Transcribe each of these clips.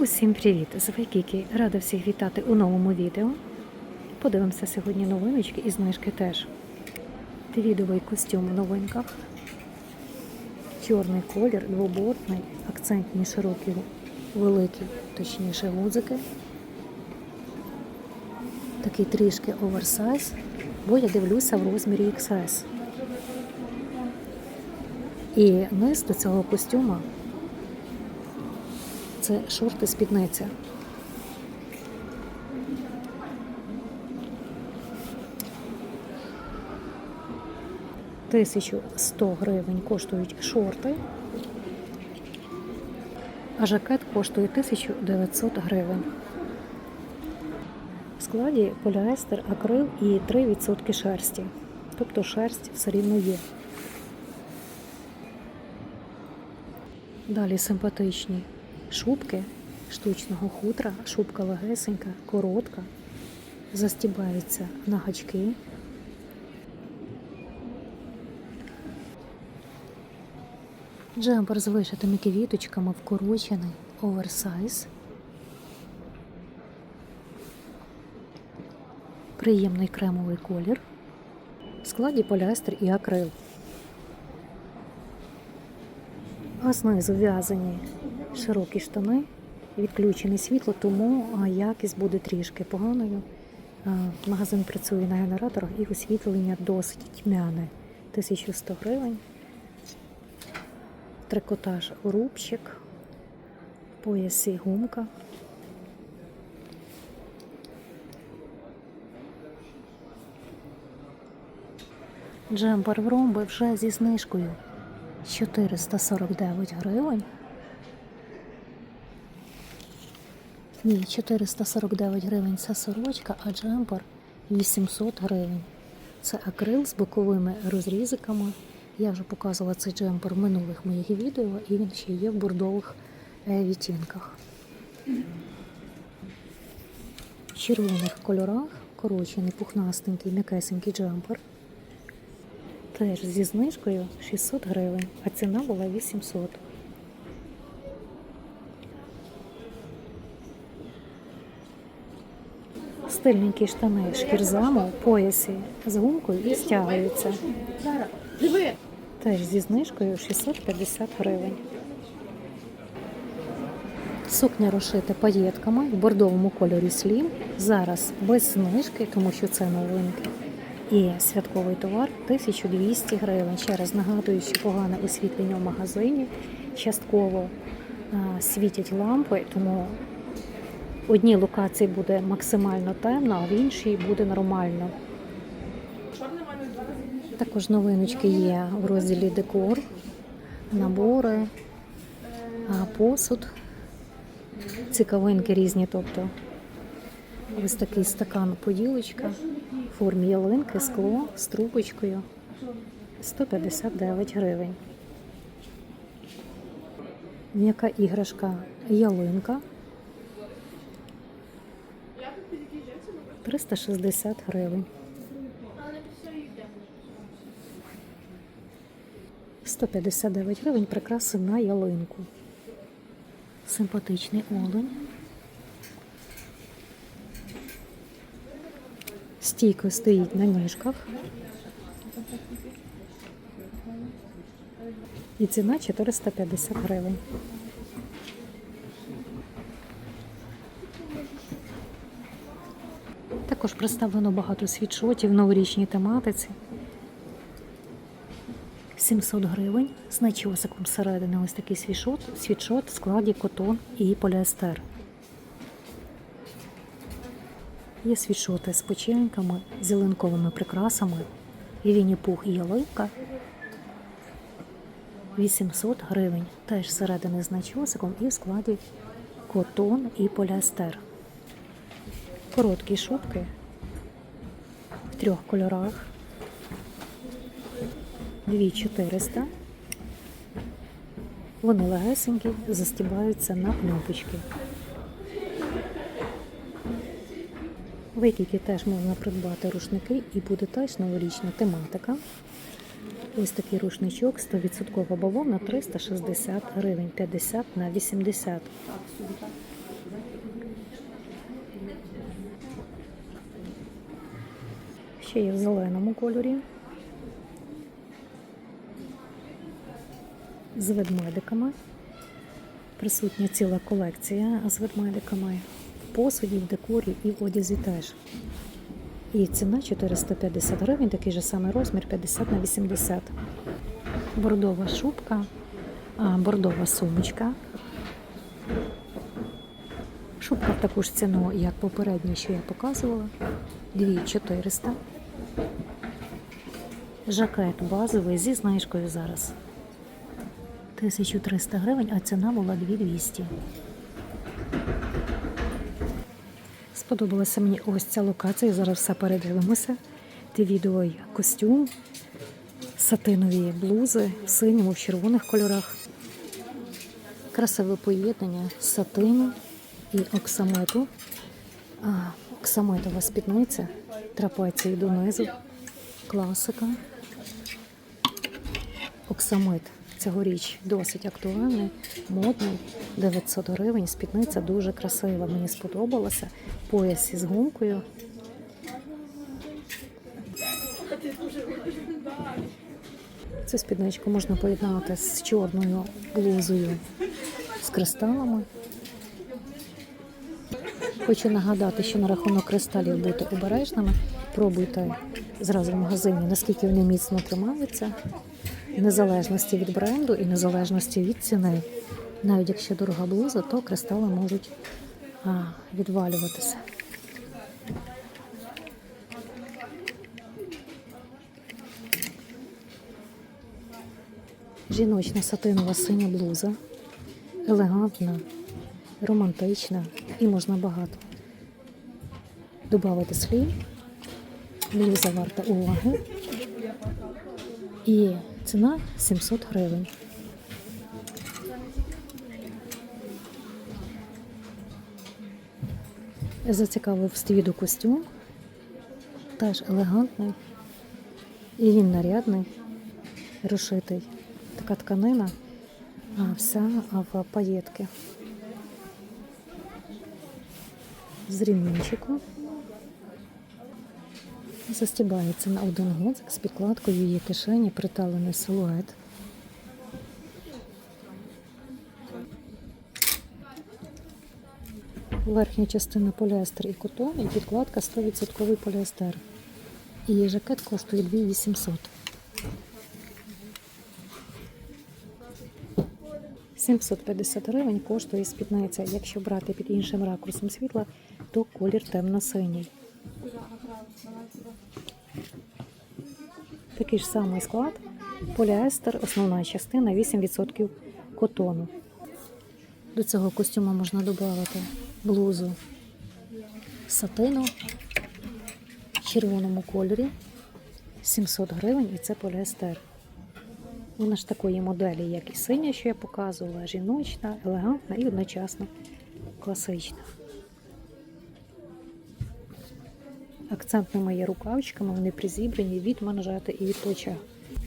Усім привіт! З Вайкіки. Рада всіх вітати у новому відео. Подивимося сьогодні новиночки і знижки теж. Твідовий костюм в новинках. Чорний колір, двобортний, акцентні широкі, великі, точніше гудзики. Такий трішки оверсайз, бо я дивлюся в розмірі XS. І низ до цього костюма це шорти спідниця. Тисячу сто гривень коштують шорти, а жакет коштує 1900 гривень. В складі поліестер, акрил і 3% шерсті. Тобто шерсть все рівно є. Далі симпатичні шубки штучного хутра, шубка легесенька, коротка, застібаються на гачки. Джемпер з вишитими квіточками вкорочений, оверсайз. Приємний кремовий колір. В складі поліестер і акрил. А знизу в'язані широкі штани, відключене світло, тому якість буде трішки поганою. Магазин працює на генераторах і освітлення досить тьмяне. 1100 гривень. Трикотаж рубчик, поясі гумка. Джемпер в ромби вже зі знижкою 449 гривень. Ні, 449 гривень це сорочка, а джемпер 800 гривень. Це акрил з боковими розрізиками. Я вже показувала цей джемпер в минулих моїх відео, і він ще є в бордових е, відтінках. В червоних кольорах корочений, пухнастенький, м'якесенький джемпер. Теж зі знижкою 600 гривень, а ціна була 800. Стильненькі штани шкірзаму в поясі з гумкою і стягуються. Теж зі знижкою 650 гривень. Сукня розшита паєтками в бордовому кольорі слім. Зараз без знижки, тому що це новинки. І святковий товар 1200 гривень. Ще раз нагадую, що погане освітлення в магазині. Частково світять лампи, тому в одній локації буде максимально темно, а в іншій буде нормально. Також новиночки є в розділі декор, набори, посуд, цікавинки різні, тобто ось такий стакан поділочка в формі ялинки, скло з трубочкою 159 гривень. М'яка іграшка ялинка 360 гривень. 159 гривень прикраси на ялинку. Симпатичний олень. Стійко стоїть на ніжках. І ціна 450 гривень. Також представлено багато світшотів в новорічній тематиці. 700 гривень з начосиком всередини ось такий світшот, світшот в складі котон і поліестер. Є світшоти з печеньками, з ялинковими прикрасами, і Вінні-Пух і ялинка 800 гривень. Теж всередини з начосиком і в складі котон і поліестер. Короткі шубки в трьох кольорах. 2400. Вони легесенькі, застібаються на кнопочки. В теж можна придбати рушники і буде теж новорічна тематика. Ось такий рушничок, 100% бавовна, 360 гривень, 50 на 80. Ще є в зеленому кольорі. З ведмедиками. Присутня ціла колекція з ведмедиками посуді, в декорі і в одязі теж. І ціна 450 гривень, такий же самий розмір 50 на 80. Бордова шубка, бордова сумочка. Шубка в таку ж ціну, як попередню, що я показувала. 2400. Жакет базовий зі знижкою зараз. 1300 гривень, а ціна була 2200. Сподобалася мені ось ця локація. Зараз все передивимося. Твідовий костюм, сатинові блузи в синьому, в червоних кольорах. Красиве поєднання сатину і оксамиту. А, оксамитова спідниця, трапеції донизу, класика. Оксамит цьогоріч досить актуальний, модний, 900 гривень. Спідниця дуже красива. Мені сподобалася. Пояс із гумкою. Цю спідничку можна поєднати з чорною блузою з кристалами. Хочу нагадати, що на рахунок кристалів бути обережними. Пробуйте зразу в магазині, наскільки вони міцно тримаються, незалежності від бренду і незалежності від ціни. Навіть якщо дорога блуза, то кристали можуть відвалюватися. Жіночна сатинова синя блуза, елегантна, романтична і можна багато. Добавити слів, блуза варта уваги. І ціна 700 гривень. Зацікавив ствіду костюм, теж елегантний, і він нарядний, розшитий. Така тканина, а вся в паєтки. З ремінчиком. Застібається на один гудзик з підкладкою її кишені, приталений силует. Верхня частина поліестер і котон, і підкладка 100% поліестер. І жакет коштує 2800. 750 гривень коштує спідниця. Якщо брати під іншим ракурсом світла, то колір темно-синій. Такий ж самий склад. Поліестер, основна частина 8% котону. До цього костюму можна додати блузу сатину в червоному кольорі 700 гривень і це поліестер. Вона ж такої моделі, як і синя, що я показувала, жіночна, елегантна і одночасно класична. Акцентними є рукавичками, вони призібрані від манжети і від плеча.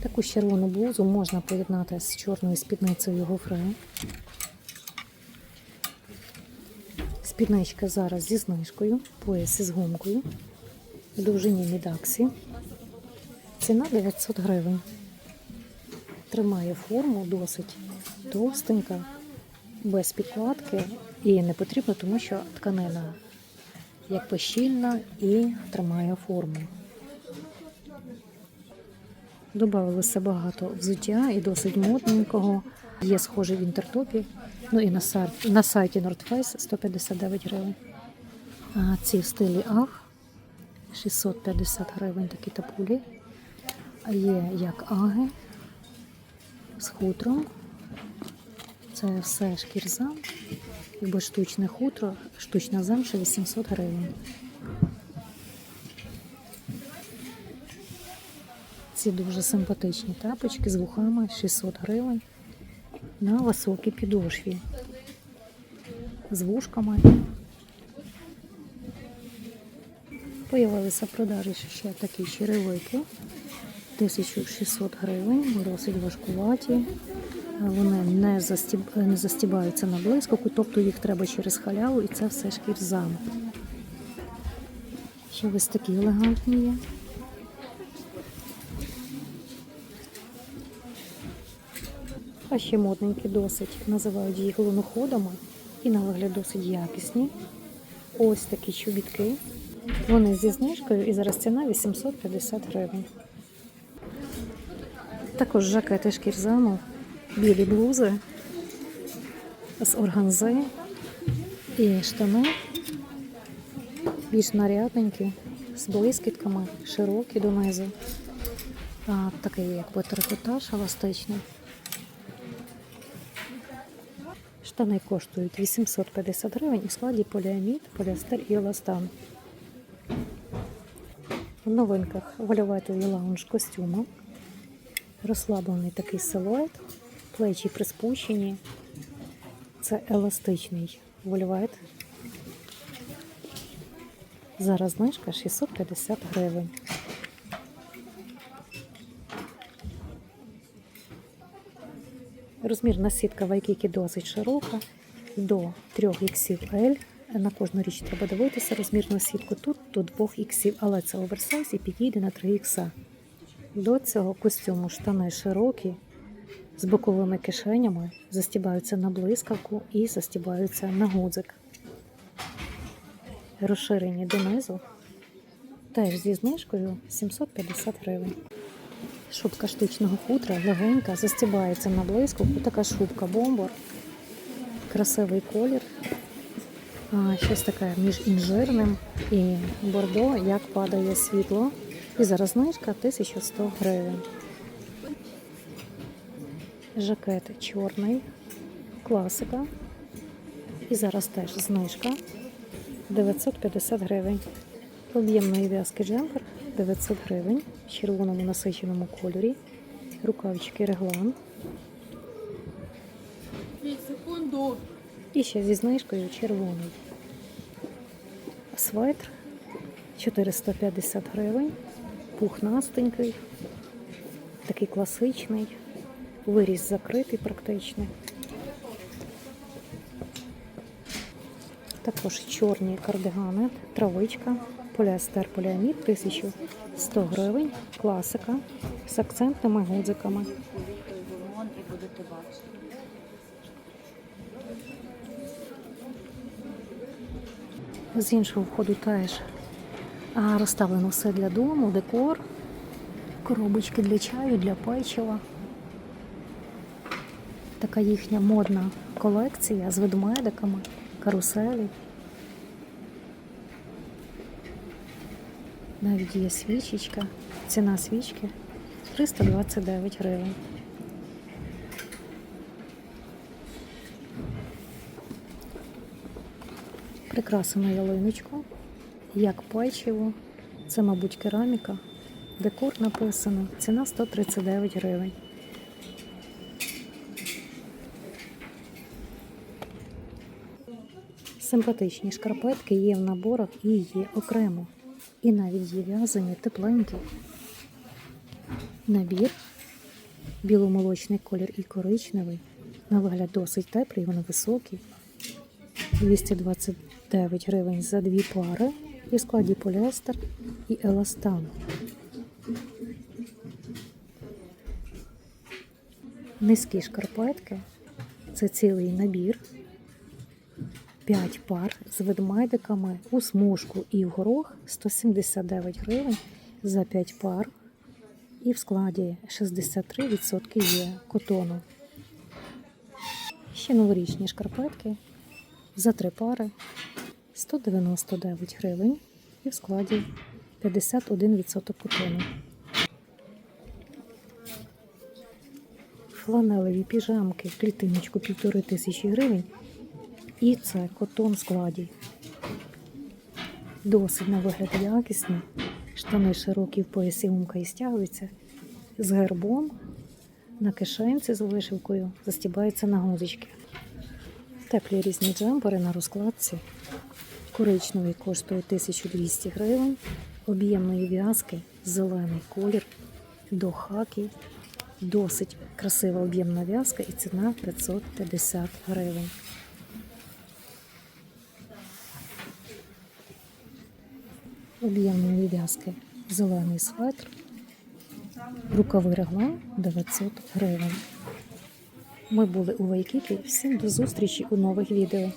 Таку червону блузу можна поєднати з чорною спідницею гофре. Спідничка зараз зі знижкою, пояс із гумкою, довжині мідаксі. Ціна 900 гривень. Тримає форму досить товстенька, без підкладки і не потрібно, тому що тканина як щільна і тримає форму. Добавилося багато взуття і досить модненького. Є схожий в інтертопі. Ну і на сайті, North Face 159 гривень. А ці в стилі АГ 650 гривень такі тапулі. Є як аги з хутром. Це все шкірза. Якби штучне хутро, штучна замша 800 гривень. Ці дуже симпатичні тапочки з вухами 600 гривень на високій підошві. З вушками. Появилися в продажі ще такі черевики. 1600 гривень, досить важкуваті. Вони не, застіб... не застібаються на блискавку, тобто їх треба через халяву і це все шкірза. Ще ось такі елегантні є. А ще модненькі досить. Називають їх луноходами і на вигляд досить якісні. Ось такі чобітки. Вони зі знижкою і зараз ціна 850 гривень. Також жакети шкірзану, білі блузи з органзи і штани більш нарядненькі, з блискітками, широкі донизу. А, такий якби трикотаж еластичний. Штани коштують 850 гривень у складі поліамід, поліестер і еластан. В новинках вольветові лаунж костюми. Розслаблений такий силует, плечі приспущені. Це еластичний вольвет. Зараз знижка 650 гривень. Розмірна сітка вайкіки досить широка, до 3 XL. На кожну річ треба дивитися розмірну сітку. Тут до 2 XL, але це оверсайз і підійде на 3 X. До цього костюму штани широкі, з боковими кишенями, застібаються на блискавку і застібаються на гудзик. Розширені донизу, теж зі знижкою 750 гривень. Шубка штучного хутра легенька, застібається на блискавку. Така шубка бомбор. Красивий колір. А, щось таке між інжирним і бордо, як падає світло. І зараз знижка 1100 гривень. Жакет чорний, класика. І зараз теж знижка 950 гривень. Об'ємної в'язки джемпер 900 гривень в червоному насиченому кольорі. Рукавички реглан. І ще зі знижкою червоний. Светр 450 гривень. Пухнастенький, такий класичний, виріз закритий практично. Також чорні кардигани, травичка, поліестер поліамід 1100 гривень, класика з акцентними гудзиками. З іншого входу теж розставлено все для дому, декор, коробочки для чаю, для печива. Така їхня модна колекція з ведмедиками, каруселі. Навіть є свічечка. Ціна свічки 329 гривень. Прикрасимо ялиночку, як печиво. Це, мабуть, кераміка. Декор написано. Ціна 139 гривень. Симпатичні шкарпетки є в наборах і є окремо. І навіть є в'язані тепленькі. Набір. Біломолочний колір і коричневий. На вигляд досить теплий, вони високі. 229 гривень за дві пари. І складі поліестер і еластан. Низькі шкарпетки. Це цілий набір. 5 пар з ведмедиками у смужку і в горох 179 гривень за 5 пар. І в складі 63% є котону. Ще новорічні шкарпетки за 3 пари 199 гривень і в складі 51% котону. Фланелеві піжамки в клітиночку 1500 гривень. І це котон в складі. Досить на вигляд якісні. Штани широкі в поясі гумка і стягуються. З гербом на кишенці з вишивкою застібаються на гузички. Теплі різні джемпери на розкладці. Коричневий коштує 1200 гривень. Об'ємної в'язки, зелений колір до хакі. Досить красива об'ємна в'язка і ціна 550 гривень. Об'ємної в'язки зелений светр. Рукавий реглан 900 гривень. Ми були у Вайкікі. Всім до зустрічі у нових відео.